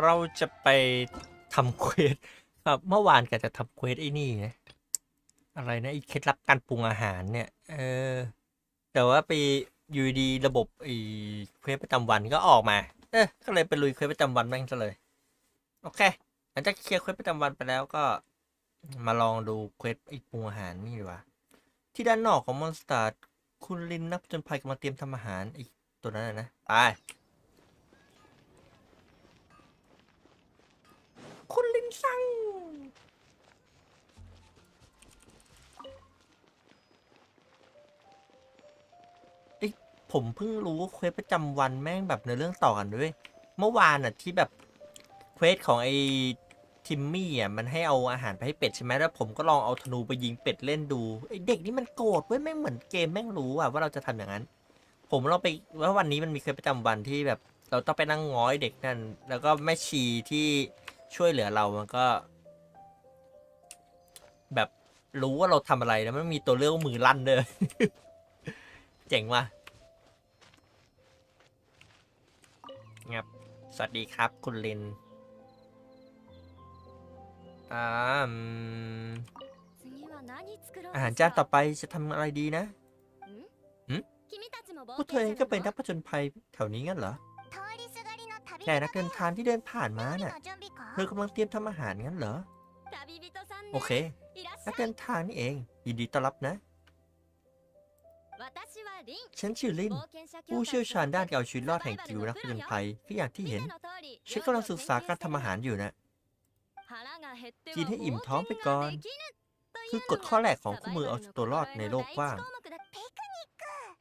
เราจะไปทำเควสครับเมื่อวานกะจะทำเควสไอ้นี่นะอะไรนะไอ้เคล็ดลับการปรุงอาหารเนี่ย เออ แต่ว่าไปอยู่ดีระบบไอ้เควสประจำวันก็ออกมา เออก็เลยไปลุยเควสประจำวันแม่งซะเลย โอเคหลังจากเคลียร์เควสประจำวันไปแล้วก็ มาลองดูเควสไอ้ปรุงอาหารนี่ดีกว่า ที่ด้านนอกของมอนสเตอร์คุณลินนักผจนภัยกำลังเตรียมทำอาหารไอ้ตัวนั้นนะนะไป คุณลิน ซังเอ้ยผมเพิ่งรู้ว่าเควสประจำวันแม่งแบบในเรื่องต่อกันด้วย เมื่อวานอะที่แบบเควสของไอทิมมี่อะมันให้เอาอาหารไปให้เป็ดใช่ไหมแล้วผมก็ลองเอาธนูไปยิงเป็ดเล่นดูไอเด็กนี่มันโกรธเว้ยแม่งเหมือนเกมแม่งรู้อะว่าเราจะทำอย่างนั้น ผมลองไปว่าวันนี้มันมีเควสประจำวันที่แบบ เราต้องไปนั่งง้อยเด็กนั่น แล้วก็แม่ชีที่ ช่วยเหลือเรามันก็ แบบรู้ว่าเราทำอะไรแล้วมันมีตัวเลือกว่ามือลั่นเลยเจ๋งว่ะงับ สวัสดีครับ คุณลินอ่าอืมอาหารจานต่อไปจะทำอะไรดีนะพวกเธอเองก็เป็นนักผจญภัยแถวนี้งั้นเหรอแค่นักเดินทางที่เดินผ่านมาน่ะน่ะเธอกำลังเตรียมทำอาหารงั้นเหรอ โอเคนักเดินทางนี่เอง ยินดีต้อนรับนะ ฉันชื่อลิน ผู้เชี่ยวชาญด้านการเอาชีวิตรอดแห่งกิวนักผจญภัยก็อย่างที่เห็น ฉันกำลังศึกษาการทำอาหารอยู่นะ กินให้อิ่มท้องไปก่อน คือกฎข้อแรกของคู่มือเอาตัวรอดในโลกกว้าง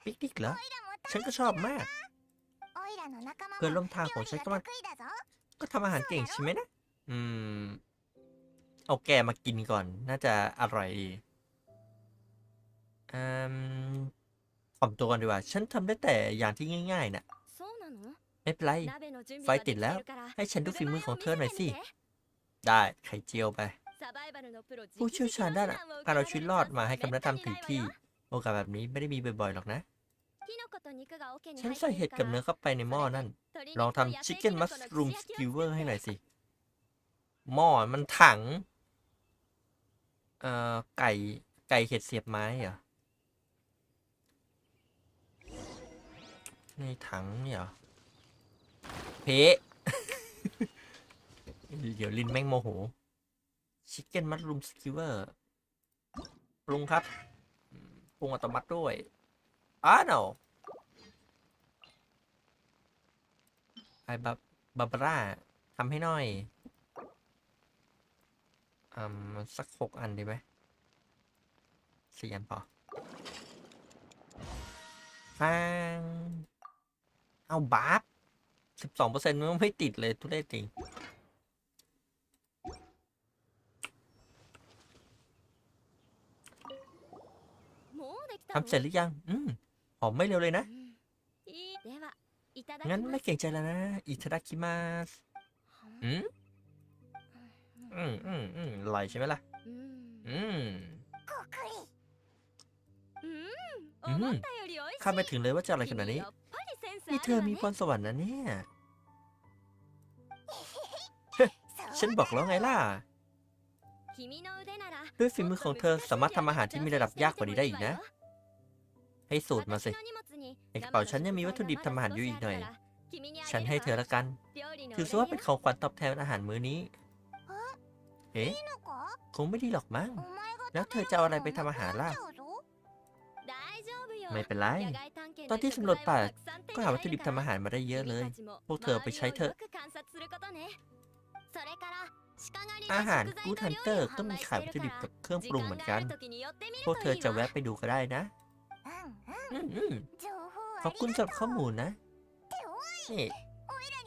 ปิกนิกเหรอ ฉันก็ชอบมาก เพื่อนร่วมทางของฉันก็มาก็ทำอาหารเก่งใช่ไหมนะ อืม เอาแกมากินก่อน น่าจะอร่อยดีอืมถ่อมตัวกันดีกว่า ฉันทำได้แต่อย่างที่ง่ายๆน่ะ ไม่เป็นไร ไฟติดแล้ว ให้ฉันดูฝีมือของเธอหน่อยสิ ได้ไข่เจียวไป ผู้เชี่ยวชาญด้านการเอาชีวิตรอดมาให้คำแนะนำถึงที่ โอกาสแบบนี้ไม่ได้มีบ่อยๆหรอกนะ ฉัฉันนใส่ใส่เห็เห็ดดกักับบเนื้เนื้ออเข้าไปในหม้อนั่นลลอองงทำทำชิชิคคเก้เก้นนมัมัสสรูรูมมสสกิกิววเวเวออร์ร์ให้ให้หหน่น่ออยยสิสิ หม้อมันถัง เอ่อ ไก่ไก่เห็ดเสียบไม้เหรอในถังเนี่เหรอเพะเดี๋ยวลินแม่งโมโหชิคเก้นมั r รูมสกิวเวอร์ปรุงครับปรุงอัตโนมัติด้วยอ้าว no ไอ้บับบาบาร่าทำให้หน่อย อืมสักหกอันดีไหมสี่อันพอฟังเอาบาร์บสิบสองเปอร์เซ็นต์มันไม่ติดเลยทุเรศจริงทำเสร็จหรือยัง อืมหอมไม่เร็วเลยนะ งั้งั้นนไม่ไม่เก่งใจแล้วนะ อิทาดาคิมาสอืม อืมอืมอืมอร่อยใช่ไหมล่ะอืมอืมคาดไม่ถึงเลยว่าจะอร่อยขนาดนี้นี่เธอมีพรสวรรค์นะเนี่ย ฉันบอกแล้วไงล่ะด้วยฝีมือของเธอสามารถทำอาหารที่มีระดับยากกว่านี้ได้อีกนะ ให้สูตรมาสิ ในกระเป๋าฉันยังมีวัตถุดิบทำอาหารอยู่อีกหน่อย ฉันให้เธอละกัน ถือซะว่าเป็นของขวัญตอบแทนอาหารมื้อนี้ เอ๊ะคงไม่ดีหรอกมั้งไม่ไม่เป็เป็นนไรไรตตออนนที่ที่สำสำรรววจจป่าป่า ก็ก็หาหาวัวัตตถุถุดิดิบบทำทำอาอาหาหารรมามาได้ได้เยเยอะอะเลเลยยพพววกกเธเธออเอาไปไปใช้ใช้เถเถอะอะอาอาหาหารรกูกูดดฮัฮันนเตเตออร์ร์ก็ก็มีมีขาขายยวัวัตตถุถุดิดิบบกักับบเคเครื่รื่อองงปปรุรุงงเหเหมืมืออนนกักันนพวกเธอจะแวะไปดูก็ได้นะอืมอืมนี่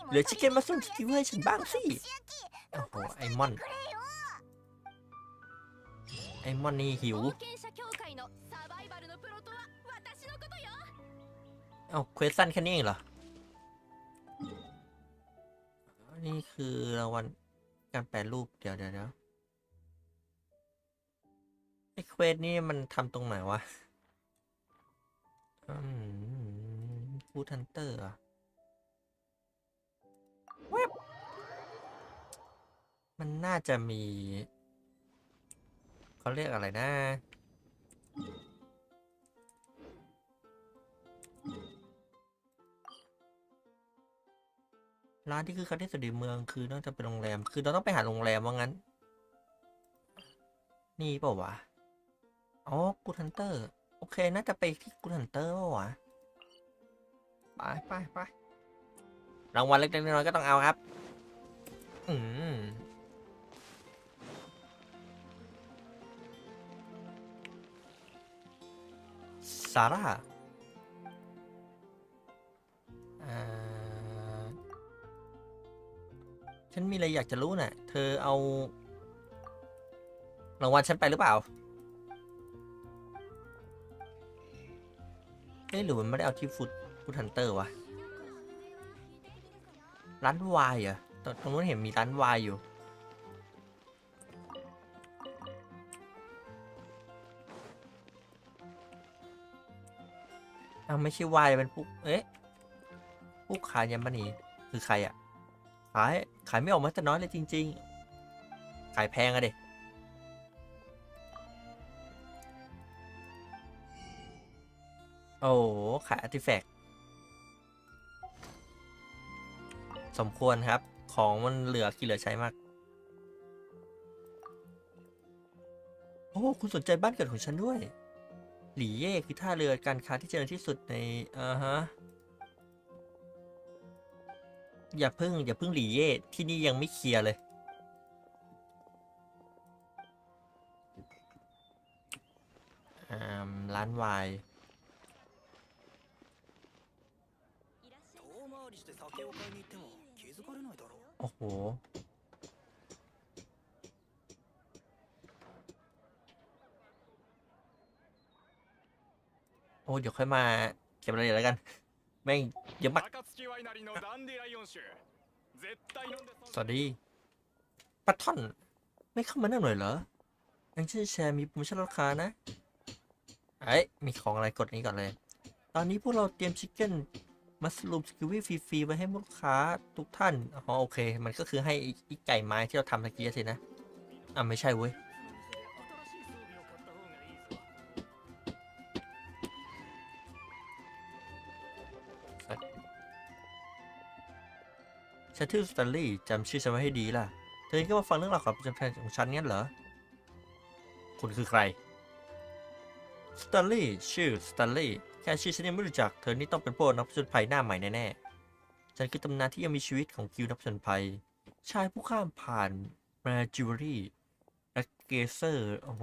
เหลือชิคเก้นมัสรูมสกิวให้ฉันบ้างสิ โอ้โห ไอมอน ไอมอนนี่หิวเอ้าเควสสั้นแค่นี้เองเหรอ นี่คือรางวัลการแปลรูปเดี๋ยวเดี๋ยวเดี๋ยวไอเควสนี่มันทำตรงไหนวะอืมฟูทันเตอร์อะเว็บมันน่าจะมี เขาเรียกอะไรนะ ร้านที่คือคันที่สุดในเมืองคือน่าจะเป็นโรงแรม คือเราต้องไปหาโรงแรมว่างั้น นี่เปล่าวะ อ๋อกูทันเตอร์ โอเค น่าจะไปที่กูทันเตอร์เปล่าวะ ไปไปไปรางวัลเล็กๆน้อยๆก็ต้องเอาครับ อืม ซาร่าฉันมีอะไรอยากจะรู้น่ะ เธอเอารางวัลฉันไปหรือเปล่าเอ๊ะหรือมันไม่ได้เอาที่ฟุตฟุตฮันเตอร์วะ ร้านวายเหรอตรงนู้นเห็นมีร้านวายอยู่ อ้าวไม่ใช่วายเป็นปุ๊กเอ๊ะปุ๊กขายยำมณีคือใครอะ ขายขายไม่ออกมาแต่น้อยเลยจริง ๆ ขายแพงอะเด็โอ้ขายอาร์ติแฟกต์สมควรครับ ของมันเหลือกี่เหลือใช้มาก โอ้ คุณสนใจบ้านเกิดของฉันด้วย หลีเย่คือท่าเรือการค้าที่เจริญที่สุดในอ่าฮะอย่าพึ่งอย่าพึ่งหลีเย่ที่นี่ยังไม่เคลียร์เลย ร้านวายโอ้โห โอ้เดี๋ยวค่อยมาเก็บรายละเอียดกัน แม่งเยอะมากสวัสดีปัตทอน ไม่เข้ามานั่งหน่อยเหรอยังชื่อแชร์มีโปรโมชั่นราคานะไอ้มีของอะไรกดนี้ก่อนเลย ตอนนี้พวกเราเตรียมชิคเก้นมัสลูมสกิวี่ฟรีๆไว้ให้ลูกค้าทุกท่าน อ๋อโอเค มันก็คือให้อีกไก่ไม้ที่เราทำตะกี้ช่นะ อะไม่ใช่เว้ย ฉันชื่อสแตนลีย์จำชื่อฉันไว้ให้ดีล่ะ เธอก็มาฟังเรื่องราวของจำพันของฉันงั้นเหรอ คุณคือใคร สแตนลีย์ชื่อสแตนลีย์แค่ชื่อฉันยังไม่รู้จัก เธอนี่ต้องเป็นพวกนักผจญภัยหน้าใหม่แน่ๆ ฉันคือตำนานที่ยังมีชีวิตของกิลนักผจญภัย ชายผู้ข้ามผ่านมาจิวเวลรี่และเกเซอร์ โอ้โห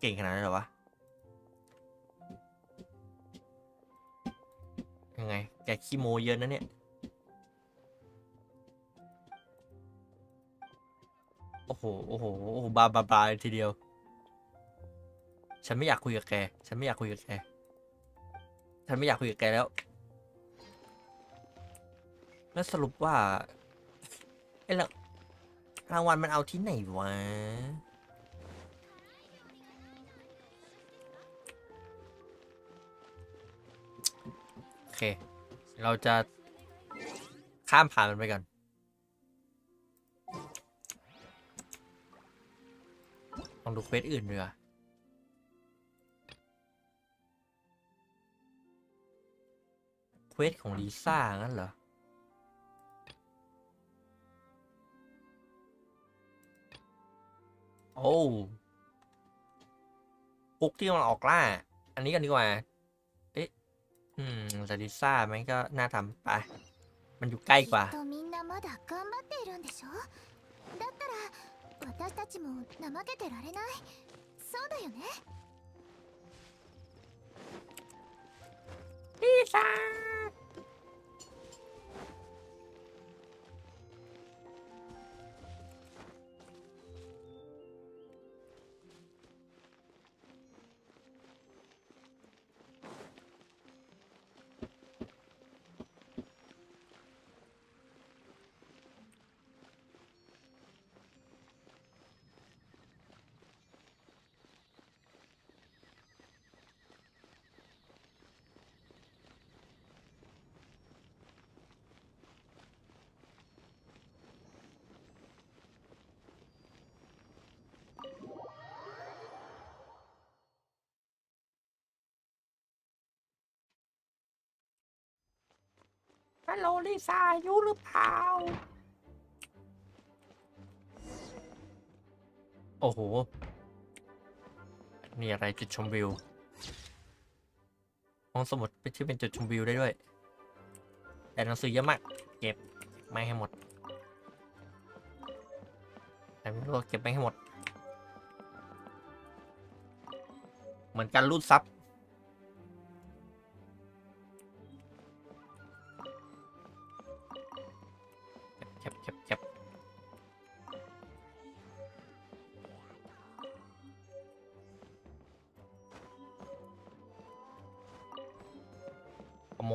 เก่งขนาดนั้นเหรอวะ ยังไง แกขี้โมเยอะนะเนี่ย โอ้โห โอ้โห โอ้โห บาบาบาเลยทีเดียว ฉันไม่อยากคุยกับแก ฉันไม่อยากคุยกับแก ฉันไม่อยากคุยกับแกแล้ว แล้วสรุปว่าไอ้ละรางวัลมันเอาที่ไหนวะ โอเค เราจะข้ามผ่านมันไปก่อน ลองดูเควสอื่นดีกว่าเควสของลิซ่า งั้นเหรอ โอ้ปุ๊กที่มันออกล่า อันนี้กันดีกว่า เอ๊ะ อืมแต่ลิซ่ามันก็น่าทำไป มันอยู่ใกล้กว่า きっとみんなまだ頑張っているんでしょだったら 私たちも怠けてられない。そうだよね。リーさん โลลิซาอยู่หรือเปล่า โอ้โหนี่อะไรจุดชมวิว ห้องสมุดเป็นที่เป็นจุดชมวิวได้ด้วย แต่หนังสือเยอะมาก เก็บไม่ให้หมด แต่ไม่รู้ว่าเก็บไม่ให้หมด เหมือนการรูดซับ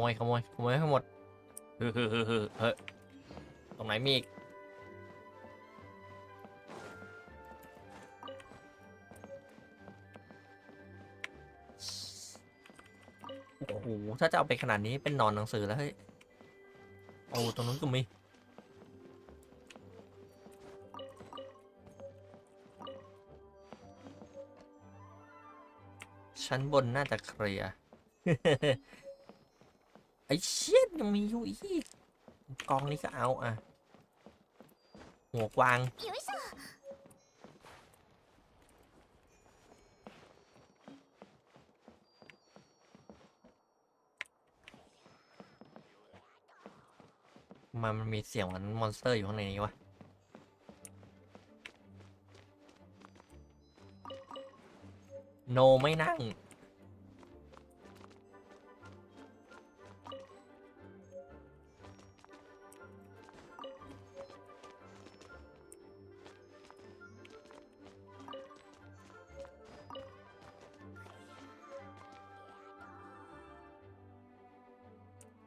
มยขโมยขโมยให้หมดเฮ้ยเฮ้ยเฮ้ยเฮ้ยเฮ้ยตรงไหนมีอีกโอ้โหถ้าจะเอาไปขนาดนี้เป็นนอนหนังสือแล้วเฮ้ยโอ้ตรงนู้นก็มีชั้นบนน่าจะเคลียร์ ไอ้เชี่ยยังมีอยู่อีก กองนี้ก็เอาอะ หัวกวาง มันมีเสียงเหมือนมอนสเตอร์อยู่ข้างในนี้วะโนไม่นั่ง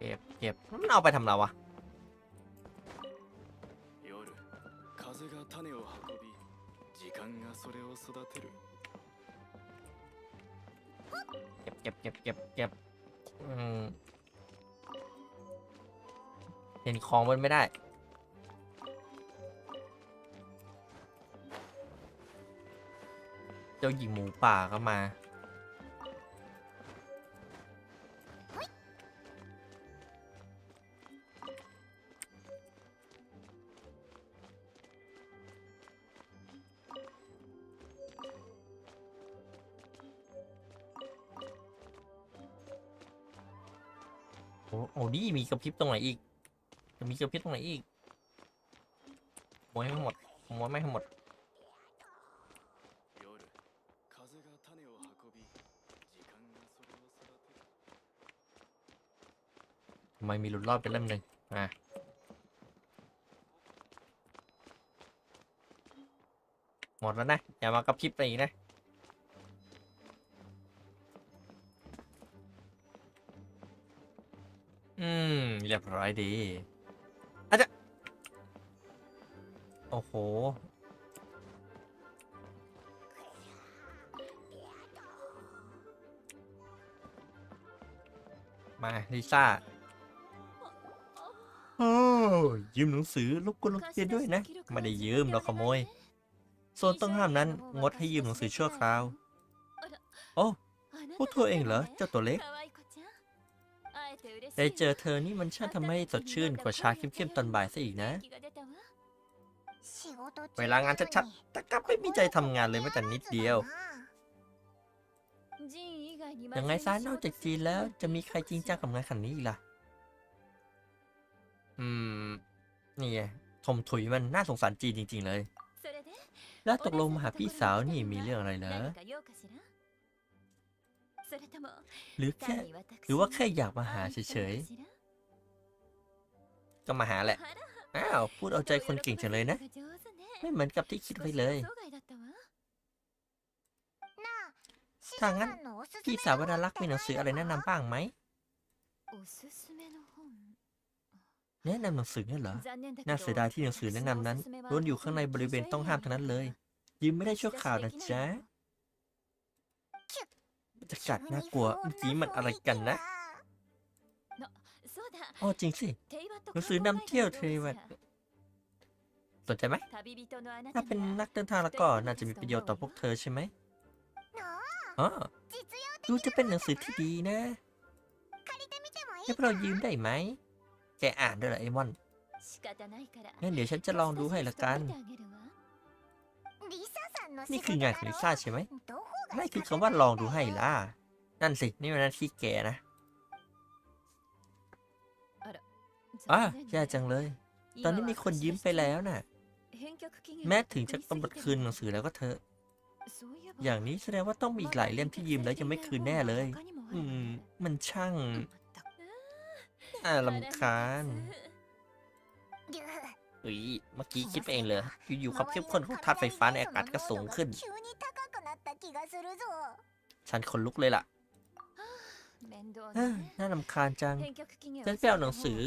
เก็บเก็บมันเอาไปทำอะไรวะเก็บเก็บเก็บเก็บเก็บเห็นของมันไม่ได้เจ้าหญิงหมูป่าก็มา มีกระพริบตรงไหนอีก จะมีกระพริบตรงไหนอีกขโวยไม่หมดขโวยไม่หมดทำไมมีหลุดรอดไปเล่มหนึ่งอะหมดแล้วนะ อย่ามากระพริบไปอีกนะ รียบร้อยดีอาจจะโอ้โห มา ลิซ่า โอ้ยืมหนังสือรบกวนลงทะเบียนด้วยนะ ไม่ได้ยืมเราขโมย โซนต้องห้ามนั้น งดให้ยืมหนังสือชั่วคราว โอ้พวกเธอเองเหรอ เจ้าตัวเล็ก ได้เจอเธอนี่มันช่างทำให้สดชื่นกว่าชาเข้มๆตอนบ่ายซะอีกนะ เวลางานชัดๆ แต่กลับไม่มีใจทำงานเลยแม้แต่นิดเดียว ยังไงซานอกจากจีนแล้วจะมีใครจริงจังกับงานขันนี้อีกล่ะ อืม นี่ไงทมถุยมันน่าสงสารจีนจริง ๆ เลย แล้วตกลงมาหาพี่สาวนี่มีเรื่องอะไรเหรอ หรือแค่หรือว่าแค่อยากมาหาเฉยๆก็มาหาแหละอ้าวพูดเอาใจคนเก่งจังเลยนะ ไม่เหมือนกับที่คิดไว้เลยถ้างั้นพี่สาววรรลักษณ์มีหนังสืออะไรแนะนำบ้างไหมแนะนำหนังสือเนี่ยเหรอ น่าเสียดายที่หนังสือแนะนำนั้นล้วนอยู่ข้างในบริเวณต้องห้ามทั้งนั้นเลย ยืมไม่ได้ชั่วคราวนะจ๊ะ บรรยากาศน่ากลัวเมื่อกี้มันอะไรกันนะอ๋อจริงสิหนังสือนำเที่ยวเทรวัตสนใจไหมถ้าเป็นนักเดินทางแล้วก็น่าจะมีประโยชน์ต่อพวกเธอใช่ไหมอ๋อดูจะเป็นหนังสือที่ดีนะให้พวกเรายืมได้ไหมแกอ่านด้วยเหรอไอมอนงั้นเดี๋ยวฉันจะลองดูให้ละกัน นี่คืองานของลิซ่าใช่ไหม นั่นคือคำว่าลองดูให้ล่ะ นั่นสิ นี่มันหน้าที่แกนะอะแย่จังเลย ตอนนี้มีคนยิ้มไปแล้วน่ะ แม้ถึงจะกำหนดคืนหนังสือแล้วก็เถอะ อย่างนี้แสดงว่าต้องมีอีกหลายเล่มที่ยืมแล้วยังไม่คืนแน่เลย อืม มันช่าง อ่าลำคาญอุ้ย เมื่อกี้คิดไปเองเลย อยู่ๆความเข้มข้นของธาตุไฟฟ้าในอากาศก็สูงขึ้น 気がするぞ ฉันขนลุกเลยล่ะเอ้อน่าลำคาญจัง ฉันไปเอาหนังสือ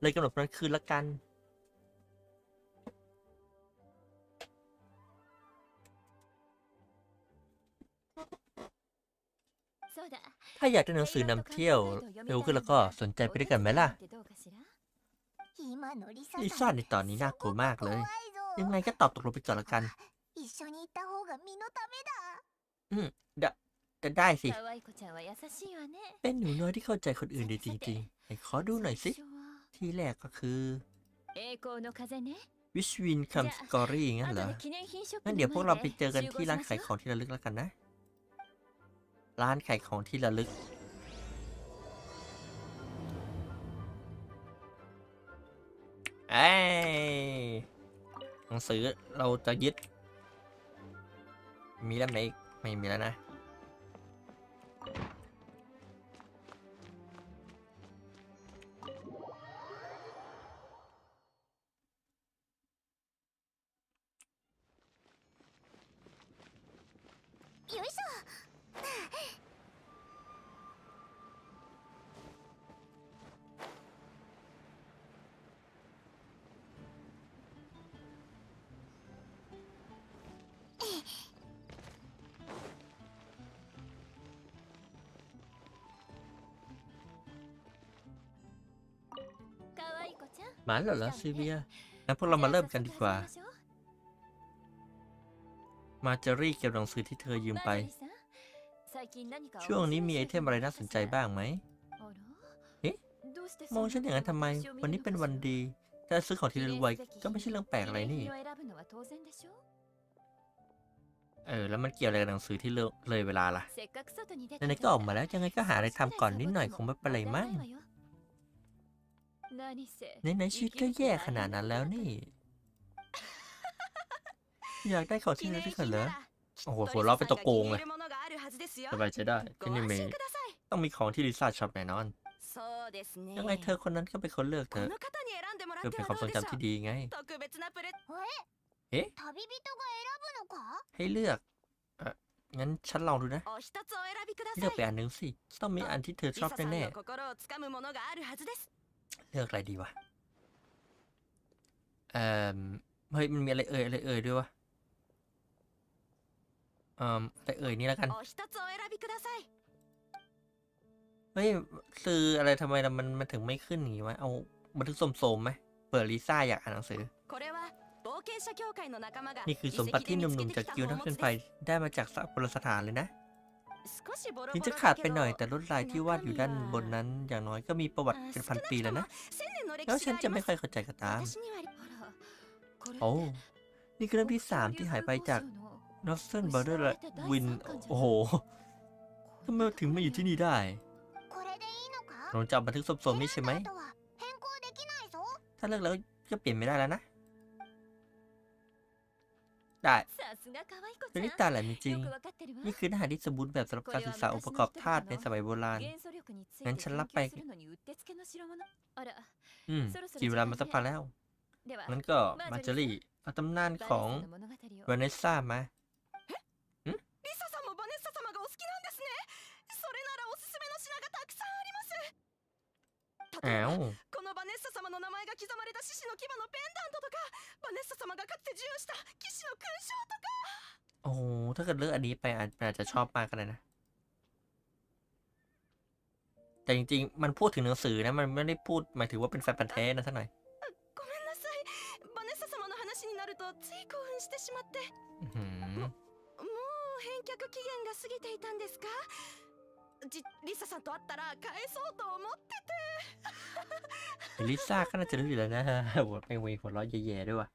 เลยกำหนดวันคืนละกัน ถ้าอยากได้หนังสือนำเที่ยวเร็วขึ้นแล้วก็สนใจไปด้วยกันไหมล่ะ 今のリサ ลิ さ ซ่าน ในตอนนี้น่ากลัวมากเลย 怖いぞ ยังไงก็ตอบตกลงไปก่อนละกัน 一緒に行った方が身のためだ จะได้สิ 可愛い子ちゃんは優しいわね เป็นหนูน้อยที่เข้าใจคนอื่นดีจริงๆไหนขอดูหน่อยสิ ที่แรกก็คือ 栄光の風ね วิชวินคัมสกอรี่งั้นเหรอ 後で記念品ショップ งั้น の เดี๋ยวพวกเราไป 前で เจอกันที่ร้านขายของที่ระลึกแล้วกันนะ ร้านขายของที่ระลึก เอ้ยหนังสือเราจะยึด มีแล้วไหมอีกไม่มีแล้วนะ หมาเหรอเหรอซีเวียงั้นพวกเรามาเริ่มกันดีกว่า มาเจอรี่เก็บหนังสือที่เธอยืมไป ช่วงนี้มีไอเทมอะไรน่าสนใจบ้างไหมเอ๊ะมองฉันอย่างนั้นทำไม วันนี้เป็นวันดี ถ้าซื้อของที่ระลึกไว้ก็ไม่ใช่เรื่องแปลกอะไรนี่ เออ แล้วมันเกี่ยวอะไรกับหนังสือที่เลอะเลยเวลาล่ะไหนๆก็ออกมาแล้วยังไงก็หาอะไรทำก่อนนิดหน่อยคงไม่เป็นไรมั้ง ไหนๆชีวิตก็แย่ขนาดนั้นแล้วนี่ อยากได้ของที่ระลึกเหรอ โอ้โหหัวเราะเป็นตัวโกงเลย สบายใจได้ที่นี่มีต้องมีของที่ลิซ่าชอบแน่นอน ยังไงเธอคนนั้นก็เป็นคนเลือกเธอเพื่อเป็นความทรงจำที่ดีไง ええ旅人が選ぶのか ให้เลือก เอองั้นฉันลองดูนะ เลือกไปอันนึงสิ ต้องมีอันที่เธอชอบแน่ๆ เลือกอะไรดีวะ เอ่อเฮ้ยมันมีอะไรเอ่ยอะไรเอ่ยด้วยวะ เอ่ออะไรเอ่ยนี่แล้วกัน เฮ้ยซื้ออะไรทำไมมันมันถึงไม่ขึ้นอย่างงี้วะ เอาบันทึกสมๆไหมเปิดลิซ่าอยากอ่านหนังสือ นี่คือสมบัติที่หนุ่มๆจากกิลด์นักเล่นไฟได้มาจากสักบรสถานเลยนะ ถึงจะขาดไปหน่อยแต่ลวดลายที่วาดอยู่ด้านบนนั้น อย่างน้อยก็มีประวัติเป็นพันปีแล้วนะ แล้วฉันจะไม่ค่อยเข้าใจก็ตาม โอ้ นี่คือเรื่องที่สามที่หายไปจากน n o r t h e r n Border วินโอ้โหทำไมถึงมาอยู่ที่นี่ได้เราจำบันทึกสมๆนี้ใช่ไหม ถ้าเลิกแล้วก็เปลี่ยนไม่ได้แล้วนะ ได้เป็นนิตาแหลมจริงๆนี่คือเนื้อหาที่สมบูรณ์แบบสำหรับการศึกษาองค์ประกอบธาตุในสมัยโบราณ งั้นฉันรับไป อืมกี่เวลามาสักพักแล้ว งั้นก็มาเจอรี่เอาตำนานของวานิสซ่ามา リサさんもバネッサ様がお好きなんですねそれならおすすめの品がたくさんあります例え อ้า ば ว このバネッサ様の名前が刻まれた獅子の牙のペンダントとかバネッサ様がかつて授与した騎士の勲章とか โ อ้โหถ้าเกิดเลือกอันนี้ไปอาจอาจจะชอบมากก็ได้นะ แต่จริงๆ มันพูดถึงหนังสือนะ มันไม่ได้พูดหมายถึงว่าเป็นแฟนพันธ์แท้นะสักหน่อย ごめんなさいバネッサ様の話になるとつい興奮してしまって อื้อหือ もう返却期限が過ぎていたんですかじリサさんと会ったら返そうと思ってて ลิซ่าก็น่าจะรู้อยู่แล้วนะ หัวไปเวหัวเราะแย่ๆด้วยว่ะ